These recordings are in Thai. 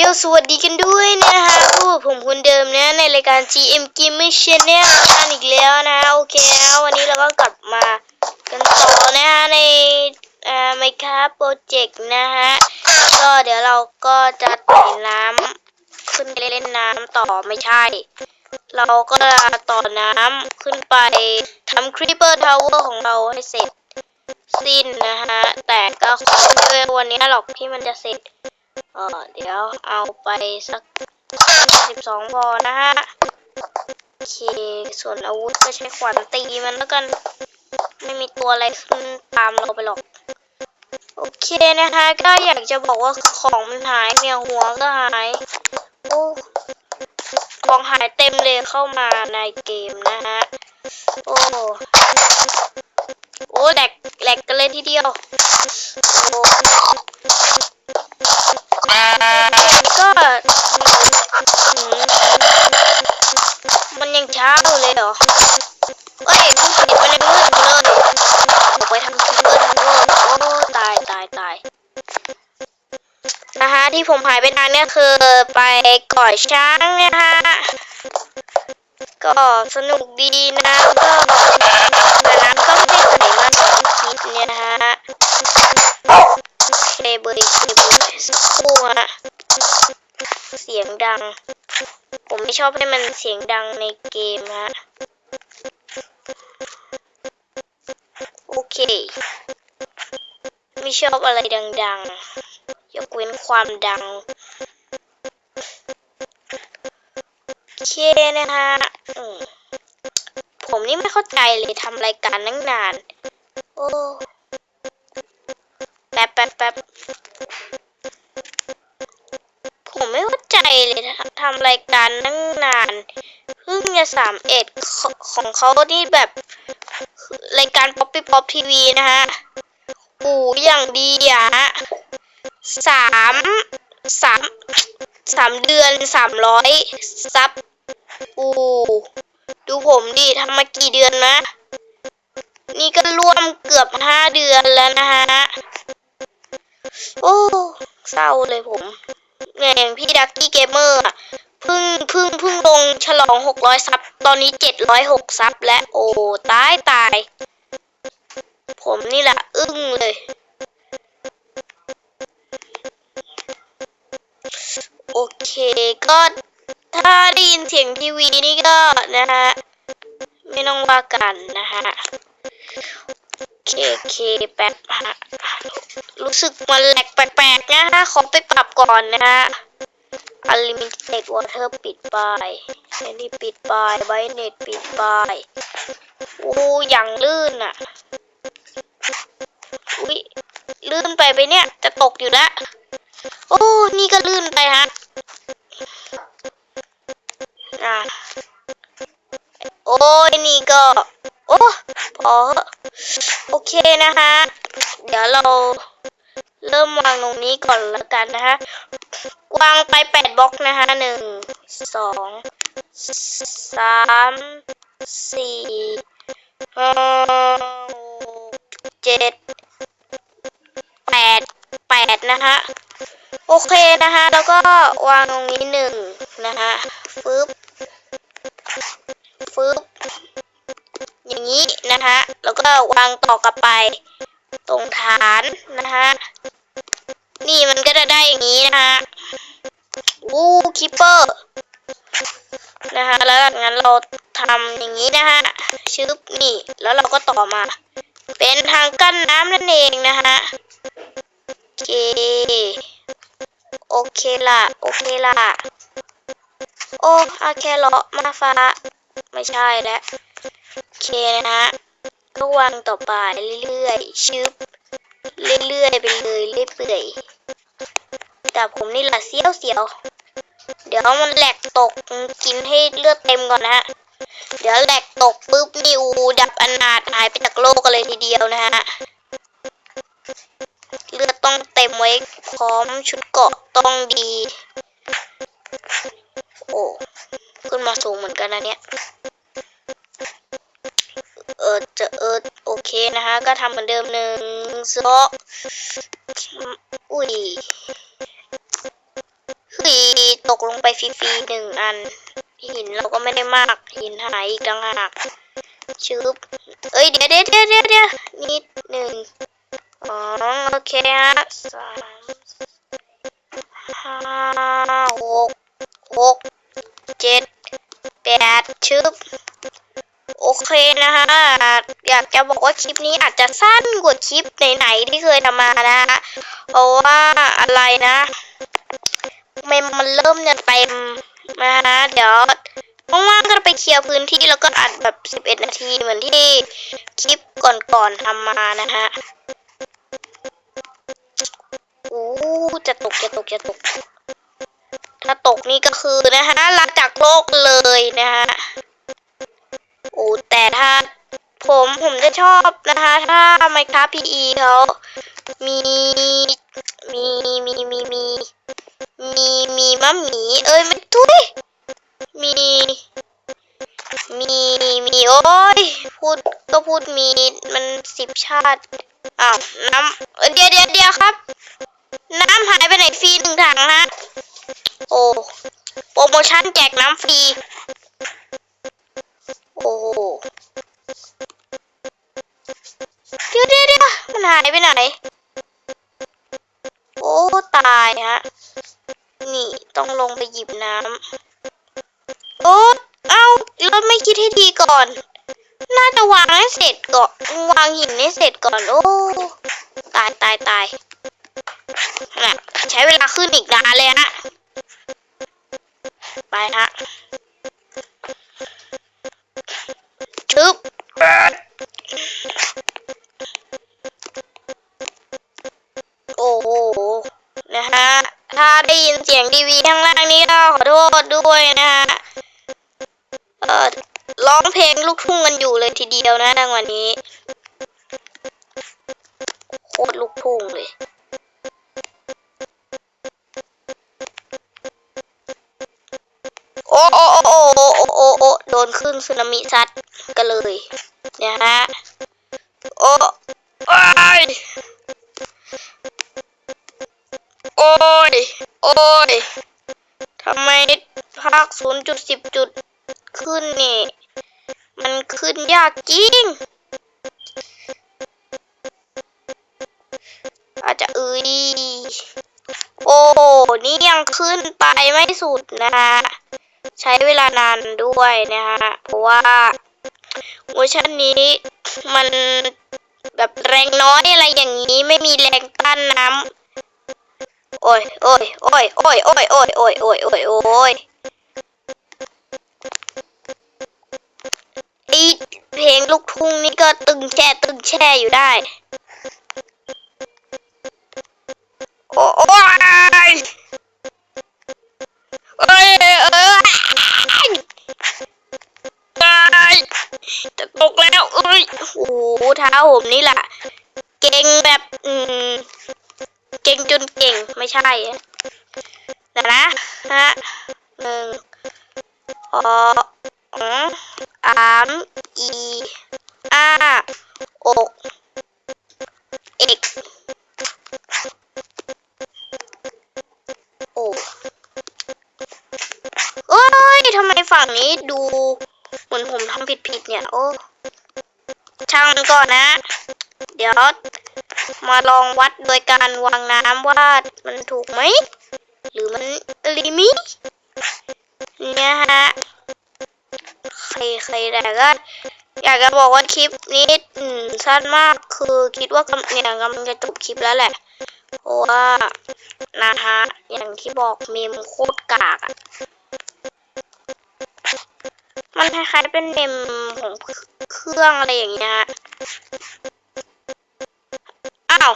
ยสวัสดีกันด้วยนะฮะพวกผมคนเดิมนะในรายการ GM Gamer Channel กันอีกแล้วนะโอเคนะวันนี้เราก็กลับมากันต่อนะฮะในเอ่อ Minecraft Project นะฮะก็เดี๋ยวเราก็จะต่อน้ำขึ้นไปเล่นน้ำต่อไม่ใช่ เราก็จะต่อน้ำขึ้นไปทำ Creeper Tower ของเราให้เสร็จสิ้นนะฮะแต่ก็คงไม่ใช่วันนี้หรอกที่มันจะเสร็จ เออเดี๋ยวเอาไปสักสิบสองพอนะฮะโอเคส่วนอาวุธก็ใช้ขวานตีมันแล้วกัน ไม่มีตัวอะไรขึ้นตามเราไปหรอก โอเคนะคะ ก็อยากจะบอกว่าของมันหายเนี่ยหัวก็หาย โอ้ของหายเต็มเลยเข้ามาในเกมนะฮะ โอ้โอ้แหลกแหลกกันเลยทีเดียว โอ้ ก็มันยังเช้าเลยเหรอเอ้ยผู้ผลิตมันยังมืดอยู่เลยออกไปทำคิปเปอร์ทันเวอร์โอ้ตายตายตายนะคะที่ผมหายไปนานเนี่ยคือไปก่อยช้างนี่ยฮะก็สนุกดีนะ ดัง ผมไม่ชอบให้มันเสียงดังในเกมฮะโอเค ไม่ชอบอะไรดังๆ ยกเว้นความดัง โอเคนะฮะผมนี่ไม่เข้าใจเลยทำรายการนั่งนาน โอ้ แป๊บแป๊บแป๊บผมไม่เข้าใจเลยทำรายการนั่งนานเพิ่งจะสามเอ็ดของเขาที่แบบรายการป๊อปปี้ป๊อปทีวีนะฮะอูอย่างดีอะฮะสามสามสามเดือนสามร้อยซับอูดูผมดิทำมากี่เดือนนะ นี่ก็ร่วมเกือบห้าเดือนแล้วนะฮะ โอ้ เศร้าเลยผม อย่งพี่ดักกี้เกมเมอร์เพิ่งเพิ่งเพิ่งลงฉลองหกร้อยซับ ตอนนี้เจ็ดร้อยหกซับและโอ้ตายตาย ผมนี่แหละอึ้งเลย โอเคก็ถ้าได้ยินเสียงทีวีนี่ก็นะฮะ ไม่ต้องว่ากันนะฮะ เคเคแป๊บฮะรู้สึกมันแหลกแปลกๆนะฮะขอไปปรับก่อนนะฮะ Unlimited Water ปิดไปอันนี้ปิดไปไวเน็ตปิดไปโอ้อย่างลื่นอะ อุ้ยลื่นไปไปเนี่ย จะตกอยู่แล้ว โอ้ นี่ก็ลื่นไปฮะ อะ โอ้ยนี่ก็ โอ้พอโอ เคนะฮะเดี๋ยวเราเริ่มวางตรงนี้ก่อนแล้วกันนะฮะวางไปแปดบล็อกนะฮะหนึ่งสองสามสี่ห้าเจ็ดแปดแปดนะฮะโอเคนะฮะแล้วก็วางตรงนี้หนึ่งนะฮะฟึบฟึบ อย่างนี้นะฮะแล้วก็วางต่อกลับไป ตรงฐานนะฮะนี่มันก็จะได้อย่างนี้นะฮะวู้คิปเปอร์นะฮะแล้วจากนั้นเราทำอย่างนี้นะฮะชึบนี่แล้วเราก็ต่อมา เป็นทางกั้นน้ำนั่นเองนะฮะโอเคโอเคล่ะโอเคล่ะโอ้อาแครอมาฟ้าไม่ใช่แล้ว โอเคนะฮะก็วางต่อไปเรื่อยๆชึบเรื่อยๆไปเลยเรื่อยเปื่อยแต่ผมนี่แหละเสียวเสียว เดี๋ยวมันแหลกตกกินให้เลือดเต็มก่อนนะฮะเดี๋ยวแหลกตกปุ๊บนิวดับอนาถหายไปจากโลกกันเลยทีเดียวนะฮะเลือดต้องเต็มไว้พร้อมชุดเกาะต้องดี โอ้ขึ้นมาสูงเหมือนกันนะเนี่ย อจะเออโอเคนะฮะก็ทำเหมือนเดิมหนึ่งสองอุ้ยตกลงไปฟรีๆหนึ่งอัน หินเราก็ไม่ได้มาก หินหายอีกต่างหากชึบเอ้ยเดี๋ยวเดี๋ยวเดี๋ยวเดี๋ยวเดี๋ยวนิดหนึ่งอ๋อโอเคฮะสามห้าหกหกเจ็ด ว่าคลิปนี้อาจจะสั้นกว่าคลิปไหนๆที่เคยทำมานะฮะเพราะว่าอะไรนะเมมมันเริ่มจะเต็มนะฮะเดี๋ยวว่างๆก็ไปเคลียร์พื้นที่แล้วก็อัดแบบ 11 นาทีเหมือนที่คลิปก่อนๆทำมานะฮะโอ้จะตกจะตกจะตก ถ้าตกนี่ก็คือนะฮะลาจากโลกเลยนะฮะ โอ้แต่ถ้า ผมผมจะชอบนะคะถ้าไมค้าพีอีเขามีมีมีมีมีมีมีมะหมีเอ้ยไม่ทุยมีมีมีโอ้ยพูดก็พูดมีมันสิบชาติอ้าวน้ำเดี๋ยวเดี๋ยวเดี๋ยวครับ น้ำหายไปไหนฟรีหนึ่งถังฮะโอ้โปรโมชั่นแจกน้ำฟรีโอ้ เดี๋ยวเดี๋ยวเดี๋ยวมันหายไปไหน โอ้ตายฮะ นี่ต้องลงไปหยิบน้ำ โอ้ เอ้าเราไม่คิดให้ดีก่อน น่าจะวางให้เสร็จก่อน วางหินให้เสร็จก่อน โอ้ ตายตายตายใช้เวลาขึ้นอีกนานเลยฮะ ไปฮะ ชึบโอ้โห นะฮะ ถ้าได้ยินเสียงทีวีข้างล่างนี้ก็ขอโทษด้วยนะฮะ เออร้องเพลงลูก ทีเดียวนะดังวันนี้ โคตรลูกทุ่งเลยโอ้โอ้โอ้โอ้โอ้โอ้โอ้โดนคลื่นสึนามิซัดกันเลยนะฮะโอ้โอ้ยโอ้ยโอ้ยทำไมภาคศูนย์จุดสิบจุดขึ้นนี่ มันขึ้นยากจริง อาจจะเอ้ยโอ้ นี่ยังขึ้นไปไม่สุดนะฮะ ใช้เวลานานด้วยนะฮะ เพราะว่าเวอร์ชันนี้มันแบบแรงน้อยอะไรอย่างนี้ไม่มีแรงต้านน้ำโอ้ยโอ้ยโอ้ยโอ้ยโอ้ยโอ้ยโอ้ยโอ้ยโอ้ยโอ้ย ไอเพลงลูกทุ่งนี่ก็ตึงแช่ตึงแช่อยู่ได้โอ้โอ้ยเอ้ยเอ้ยเอ้ยจะตกแล้วเอ้ยโอ้โหเท้าผมนี่แหละ เก่งแบบ อืม เก่งจนเก่งไม่ใช่นะนะฮะหนึ่งองสามอีอาอกเอกโอ้เอ้ยทำไมฝั่งนี้ดู เหมือนผมทำผิดๆเนี่ย โอ้ ช่างมันก่อนนะ เดี๋ยวมาลองวัดโดยการวางน้ำว่ามันถูกไหม หรือมันลิมิเนี่ยฮะ ใครใครแต่ก็อยากจะบอกว่าคลิปนี้อืมสั้นมากคือคิดว่ากำเนี่ยกำลังจะจบคลิปแล้วแหละเพราะว่านะฮะอย่างที่บอกเมมโคตรกากอะมันคล้ายๆเป็นเมมของเครื่องอะไรอย่างเงี้ยอ้าว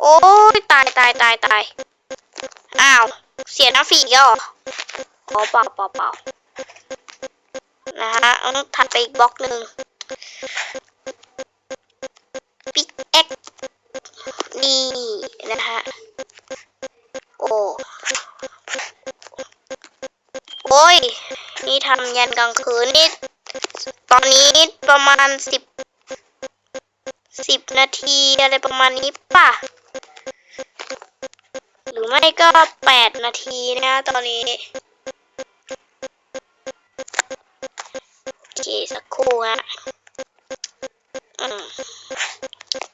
โอ้ยตายตายตายตาย อ้าว เสียน้ำฟรีกเหรออ๋อเปล่าเปล่าเปล่า นะฮะต้องถัดไปอีกบล็อกหนึ่งปิกเอ็กนี่นะฮะโอ้โอ้ย นี่ทำยันกลางคืนนี่ตอนนี้ประมาณสิบสิบนาทีอะไรประมาณนี้ป่ะ หรือไม่ก็แปดนาทีนะตอนนี้ โอเคสักครู่ฮะ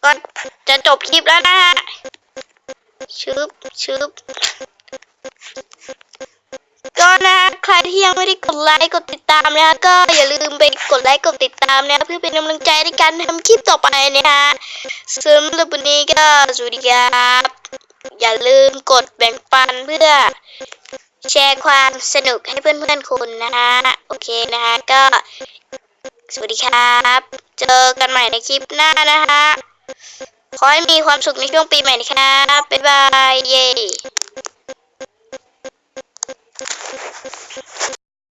ก็จะจบคลิปแล้วนะฮะชึบชึบก็นะใครที่ยังไม่ได้กดไลค์กดติดตามนะฮะก็อย่าลืมไปกดไลค์กดติดตามนะเพื่อเป็นกำลังใจในการทำคลิปต่อไปนะฮะสำหรับวันนี้ก็สวัสดีครับ อย่าลืมกดแบ่งปันเพื่อ แชร์ความสนุกให้เพื่อนๆคุณนะฮะโอเคนะฮะก็ สวัสดีครับ เจอกันใหม่ในคลิปหน้านะฮะ ขอให้มีความสุขในช่วงปีใหม่นะครับ บ๊ายบาย เย้